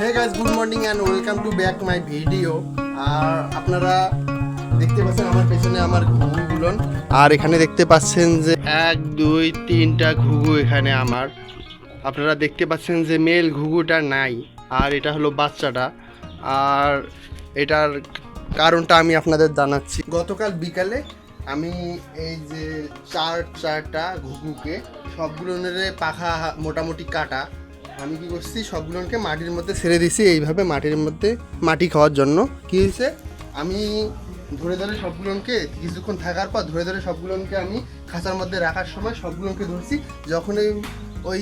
Hey guys good morning and welcome to back my video আর আপনারা দেখতে পাচ্ছেন আমার পেছনে আমার ঘুঘুগুলো। আর এখানে দেখতে পাচ্ছেন যে এক, দুই, তিনটা ঘুঘু এখানে আমার। আপনারা দেখতে পাচ্ছেন যে মেল ঘুঘুটা নাই, আর এটা হলো বাচ্চাটা। আর এটার কারণটা আমি আপনাদের জানাচ্ছি। গতকাল বিকালে আমি এই যে চার, চারটা ঘুঘুকে সবগুলোর পাখা মোটামুটি কাটা। আমি কি করছি? সবগুলোকে মাটির মধ্যে ছেড়ে দিছি, এইভাবে মাটির মধ্যে মাটি খাওয়ার জন্য। কি হয়েছে? আমি ধরে ধরে সবগুলোকে, কিছুক্ষণ থাকার পর ধরে ধরে সবগুলোকে আমি খাঁচার মধ্যে রাখার সময় সবগুলোকে ধরছি। যখন ওই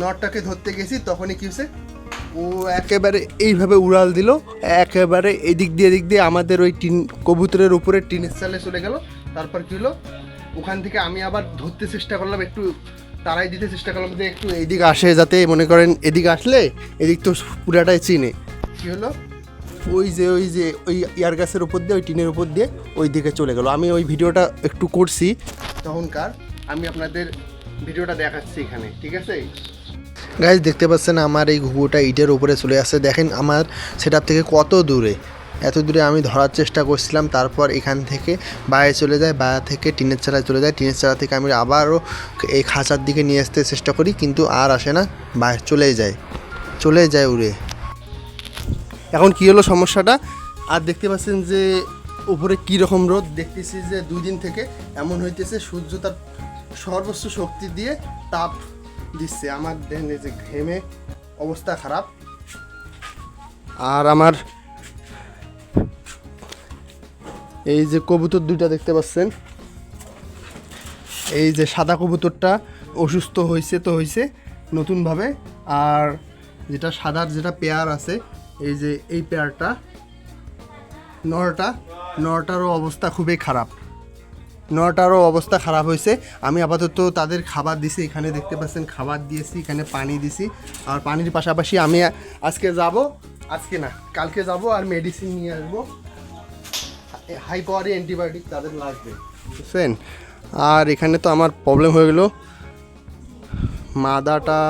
নটটাকে ধরতে গেছি, তখনই কি হয়েছে? ও একেবারে এইভাবে উড়াল দিল, একেবারে এদিক দিয়ে এদিক দিয়ে আমাদের ওই টিন, কবুতরের উপরে টিনের চালে চলে গেল। তারপর কি হলো? ওখান থেকে আমি আবার ধরতে চেষ্টা করলাম একটু তারাই দিতে চেষ্টা করলাম যে একটু এইদিকে আসে যাতে মনে করেন এদিকে আসলে এদিক তো পুরাটাই চিনে। কি হলো? ওই যে ওই যে ওই ইয়ার গাছের উপর দিয়ে ওই টিনের উপর দিয়ে ওই দিকে চলে গেল। আমি ওই ভিডিওটা একটু করছি। তখনকার আমি আপনাদের ভিডিওটা দেখাচ্ছি এখানে ঠিক আছে? গাইজ দেখতে পাচ্ছেন আমার এই ঘুঘুটা ইটের উপরে চলে আসছে। দেখেন আমার সেটার থেকে কত দূরে। এত দূরে আমি ধরার চেষ্টা করছিলাম, তারপর এখান থেকে বাইরে চলে যায়, বাইরে থেকে টিনের চালায় চলে যায়। টিনের চালা থেকে আমি আবারও এই খাঁচার দিকে নিয়ে আসতে চেষ্টা করি, কিন্তু আর আসে না, বাইরে চলে যায় চলে যায় উড়ে। এখন কি হলো সমস্যাটা? আর দেখতে পাচ্ছেন যে উপরে কী রকম রোদ, দেখতেছি যে দুই দিন থেকে এমন হইতেছে, সূর্য তার সর্বোচ্চ শক্তি দিয়ে তাপ দিচ্ছে। আমার যে ঘেমে অবস্থা খারাপ। আর আমার এই যে কবুতর দুইটা দেখতে পাচ্ছেন। এই যে সাদা কবুতরটা অসুস্থ হয়েছে তো হয়েছে নতুনভাবে। আর যেটা সাদার যেটা পেয়ার আছে, এই যে এই পেয়ারটা নটা নটারও অবস্থা খুবই খারাপ। নটারও অবস্থা খারাপ হয়েছে আমি আপাতত তাদের খাবার দিছি, এখানে দেখতে পাচ্ছেন, খাবার দিয়েছি, এখানে পানি দিছি। আর পানির পাশাপাশি আমি আজকে যাব, আজকে না, কালকে যাব আর মেডিসিন নিয়ে আসব। হাই অ্যান্টিবায়োটিক তাদের লাগবে। বুঝছেন আর এখানে তো আমার প্রবলেম হয়ে গেলো। মাদাটা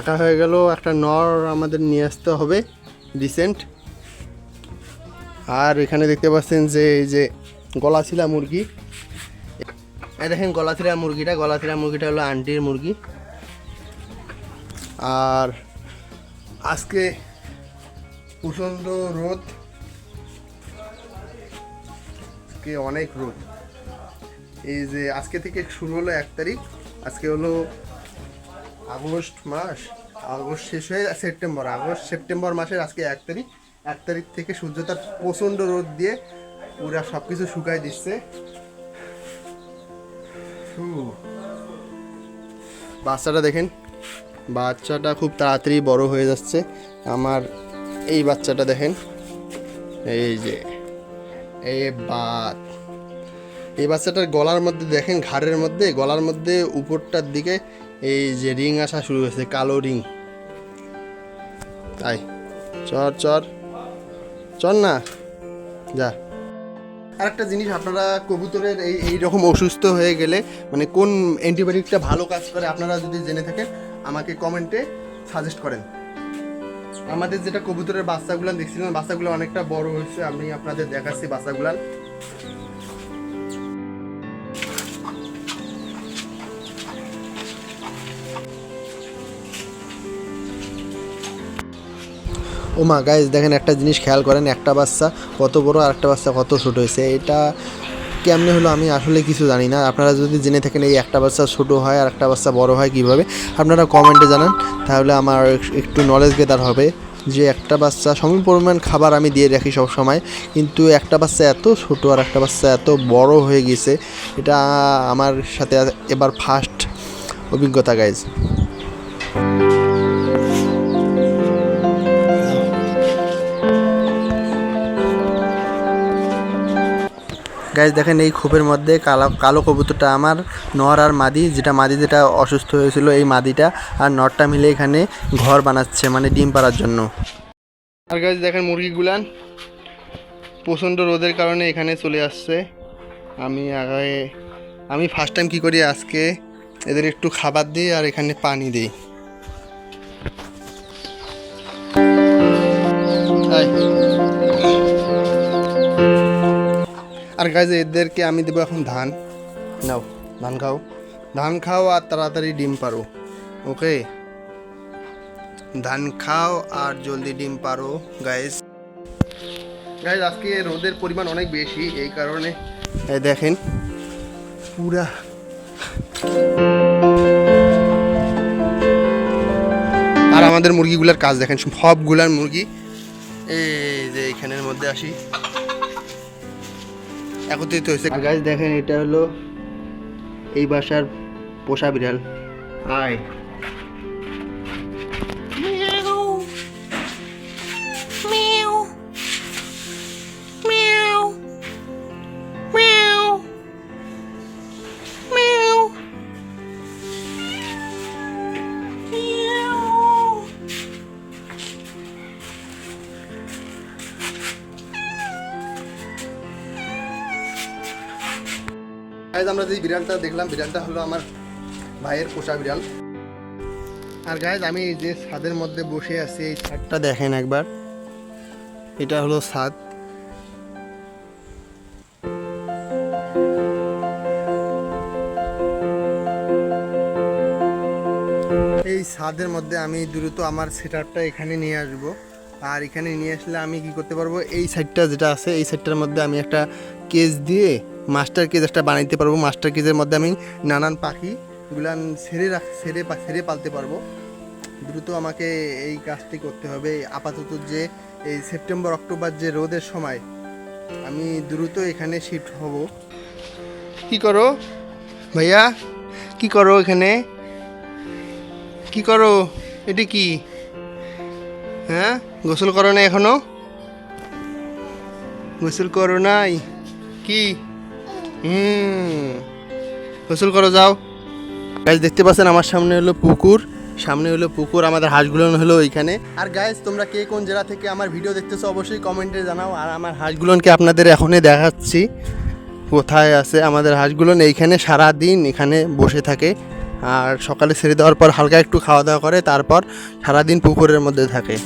একা হয়ে গেল, একটা নর আমাদের নিয়ে আসতে হবে রিসেন্ট আর এখানে দেখতে পাচ্ছেন যে, এই যে গলাছিলা মুরগি। এই দেখেন গলাছিলা মুরগিটা গলাছিলা মুরগিটা হলো আন্টির মুরগি। আর আজকে প্রচণ্ড রোদ আজকে অনেক রোদ। এই যে আজকে থেকে শুরু হলো এক তারিখ, আজকে হলো আগস্ট মাস, আগস্ট শেষ হয়ে সেপ্টেম্বর, আগস্ট সেপ্টেম্বর মাসের আজকে এক তারিখ। এক তারিখ থেকে সূর্য তার প্রচণ্ড রোদ দিয়ে পুরা সব কিছু শুকাই দিচ্ছে বাচ্চাটা দেখেন, বাচ্চাটা খুব তাড়াতাড়ি বড় হয়ে যাচ্ছে। আমার এই বাচ্চাটা দেখেন, এই যে এই বাত। এই বাচ্চাটার গলার মধ্যে দেখেন, ঘাড়ের মধ্যে, গলার মধ্যে উপরটার দিকে এই যে রিং আসা শুরু হয়েছে, কালো রিং। তাই, চর চর চর না, যা। আরেকটা জিনিস, আপনারা কবুতরের এই এই রকম অসুস্থ হয়ে গেলে মানে কোন অ্যান্টিবায়োটিকটা ভালো কাজ করে, আপনারা যদি জেনে থাকেন, আমাকে কমেন্টে সাজেস্ট করেন। আমাদের যেটা কবুতরের বাচ্চাগুলো দেখছিলাম, বাচ্চাগুলো অনেকটা বড় হয়েছে, আমি আপনাদের দেখাচ্ছি বাচ্চাগুলার ও মা গাইজ দেখেন একটা জিনিস খেয়াল করেন, একটা বাচ্চা কত বড় আর একটা বাচ্চা কত ছোট হয়েছে। এটা কেমনে হলো আমি আসলে কিছু জানি না। আপনারা যদি জেনে থাকেন এই একটা বাচ্চা ছোটো হয় আর একটা বাচ্চা বড় হয় কীভাবে, আপনারা কমেন্টে জানান। তাহলে আমার একটু নলেজ গেদার হবে যে একটা বাচ্চা সম, পরিমাণ খাবার আমি দিয়ে রাখি সব সময় কিন্তু একটা বাচ্চা এত ছোট আর একটা বাচ্চা এত বড় হয়ে গেছে, এটা আমার সাথে এবার ফার্স্ট অভিজ্ঞতা গাইজ গাইজ দেখেন এই খোপের মধ্যে কালো কালো কবুতরটা আমার, নর আর মাদি, যেটা মাদি যেটা অসুস্থ হয়েছিল এই মাদিটা, আর নরটা মিলে এখানে ঘর বানাচ্ছে মানে ডিম পাড়ার জন্য। আর গাইজ দেখেন মুরগিগুলান প্রচণ্ড রোদের কারণে এখানে চলে আসছে। আমি আগে, আমি ফার্স্ট টাইম কী করি আজকে? এদের একটু খাবার দিই আর এখানে পানি দিই। আর গাইজ এদেরকে আমি দেবো এখন ধান। নাও, ধান খাও। ধান খাও আর তাড়াতাড়ি ডিম পারো, ওকে? ধান খাও আর জলদি ডিম পারো গাইজ গাইজ আজকে রোদের পরিমাণ অনেক বেশি, এই কারণে দেখেন, পুরা। আর আমাদের মুরগিগুলোর কাজ দেখেন, সবগুলার মুরগি। এই যে এখানের মধ্যে আসি। একত্রিত হয়েছে। আর গাছ দেখেন এটা হলো এই বাসার পোষা বিড়াল। আয় গাইজ আমরা যে বিড়ালটা দেখলাম, বিড়ালটা হলো আমার ভাইয়ের পোষা বিড়াল। আর গাইজ আমি যে ছাদের মধ্যে বসে আছি, এই ছাদটা দেখেন একবার। এটা হলো ছাদ। এই ছাদের মধ্যে আমি দ্রুত আমার সেটআপটা এখানে নিয়ে আসব। আর এখানে নিয়ে আসলে আমি কি করতে পারব? এই সাইডটা যেটা আছে, এই সাইডটার মধ্যে আমি একটা কেজ দিয়ে মাস্টার কেজ একটা বানাইতে পারব। মাস্টার কেজের মধ্যে আমি নানান পাখি গুলান ছেড়ে রাখ সেরে ছেড়ে পালতে পারব। দ্রুত আমাকে এই কাজটি করতে হবে। আপাতত যে এই সেপ্টেম্বর, অক্টোবর যে রোদের সময়, আমি দ্রুত এখানে শিফট হব। কি করো ভাইয়া? কি করো এখানে? কি করো? এটি কি? হ্যাঁ? গোসল করো না এখনও? গোসল করো নাই? কি? হুম। গোসল করো, যাও। গাইজ দেখতে পাচ্ছেন আমার সামনে হলো পুকুর। সামনে হলো পুকুর, আমাদের হাঁসগুলো হলো ওইখানে। আর গাইজ তোমরা কে কোন জেলা থেকে আমার ভিডিও দেখতেছো, অবশ্যই কমেন্টে জানাও। আর আমার হাঁসগুলোকে আপনাদের এখনই দেখাচ্ছি। কোথায় আছে আমাদের হাঁসগুলো? এইখানে সারা দিন এখানে বসে থাকে। আর সকালে ছেড়ে দেওয়ার পর হালকা একটু খাওয়া দাওয়া করে, তারপর সারাদিন পুকুরের মধ্যে থাকে।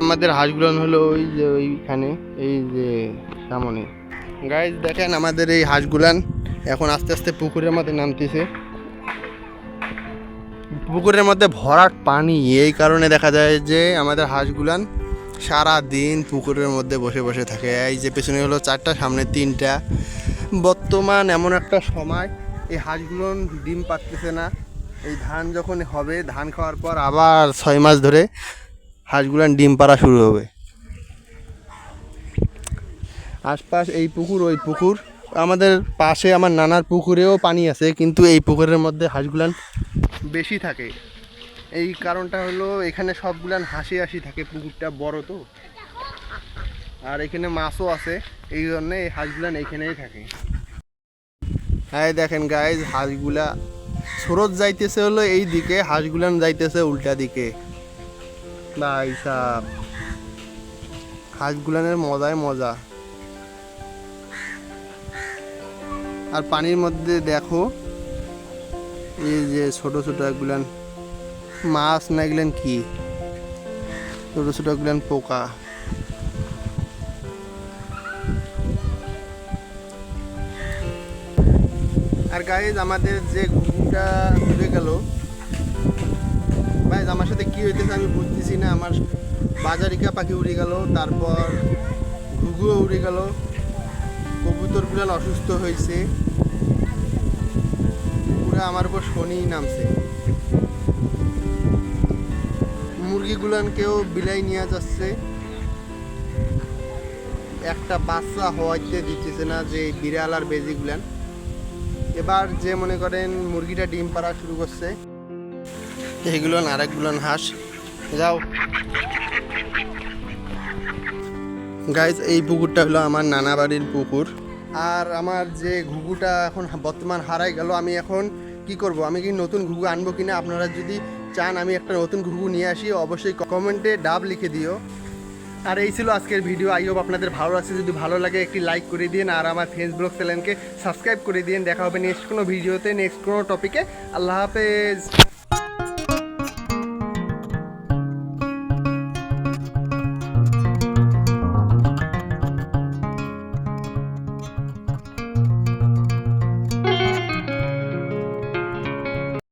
আমাদের হাঁসগুলো হলো ওই যে ওইখানে, এই যে সামনে। গাইজ দেখেন আমাদের এই হাঁসগুলান এখন আস্তে আস্তে পুকুরের মধ্যে নামতেছে। পুকুরের মধ্যে ভরাট পানি, এই কারণে দেখা যায় যে আমাদের হাঁসগুলান সারা দিন পুকুরের মধ্যে বসে বসে থাকে। এই যে পেছনে হলো চারটা, সামনে তিনটা। বর্তমান এমন একটা সময়, এই হাঁসগুলো ডিম পাততেছে না। এই ধান যখন হবে, ধান খাওয়ার পর আবার ছয় মাস ধরে হাঁসগুলান ডিম পাড়া শুরু হবে। আশপাশ এই পুকুর, ওই পুকুর। আমাদের পাশে আমার নানার পুকুরেও পানি আছে, কিন্তু এই পুকুরের মধ্যে হাঁসগুলান বেশি থাকে। এই কারণটা হলো এখানে সবগুলান হাসি হাসি থাকে, পুকুরটা বড় তো। আর এখানে মাছও আছে, এই জন্য এই হাঁসগুলান এইখানেই থাকে। হ্যাঁ দেখেন গাইজ হাঁসগুলা স্রোত যাইতেছে হলো এই দিকে, হাঁসগুলান যাইতেছে উল্টা দিকে। ভাই সাহ হাঁসগুলানের মজাই মজা। আর পানির মধ্যে দেখো, এই যে ছোট ছোট এগুলান মাছ না এগুলান কি? ছোট ছোট এগুলান পোকা। আর গাইজ আমাদের যে ঘুঘুটা উড়ে গেল ভাই আমার সাথে কি হইতেছে আমি বুঝতেছি না। আমার বাজারিকা পাখি উড়ে গেল, তারপর ঘুঘুও উড়ে গেল। কবুতরগুলো অসুস্থ হয়েছে। পুরো আমার উপর শনি নামছে। মুরগিগুলানকেও বিলাই নিয়ে যাচ্ছে। একটা বাচ্চা হওয়াইতে দিতেছে না যে বিড়াল আর বেজিগুলান। এবার যে মনে করেন মুরগিটা ডিম পাড়া শুরু করছে এইগুলো আরেকগুলান হাঁস। যাও। গাইজ এই পুকুরটা হলো আমার নানা বাড়ির পুকুর। আর আমার যে ঘুঘুটা এখন বর্তমান হারাই গেল, আমি এখন কি করব? আমি কি নতুন ঘুঘু আনব কিনা? আপনারা যদি চান, আমি একটা নতুন ঘুঘু নিয়ে আসি, অবশ্যই কমেন্টে ডাব লিখে দিও। আর এই ছিল আজকের ভিডিও। আই হোপ আপনাদের ভালো লাগছে। যদি ভালো লাগে, একটি লাইক করে দিন। আর আমার ফেসবুক চ্যানেলকে সাবস্ক্রাইব করে দিন। দেখা হবে নেক্সট কোনো ভিডিওতে নেক্সট কোনো টপিকে আল্লাহ হাফেজ।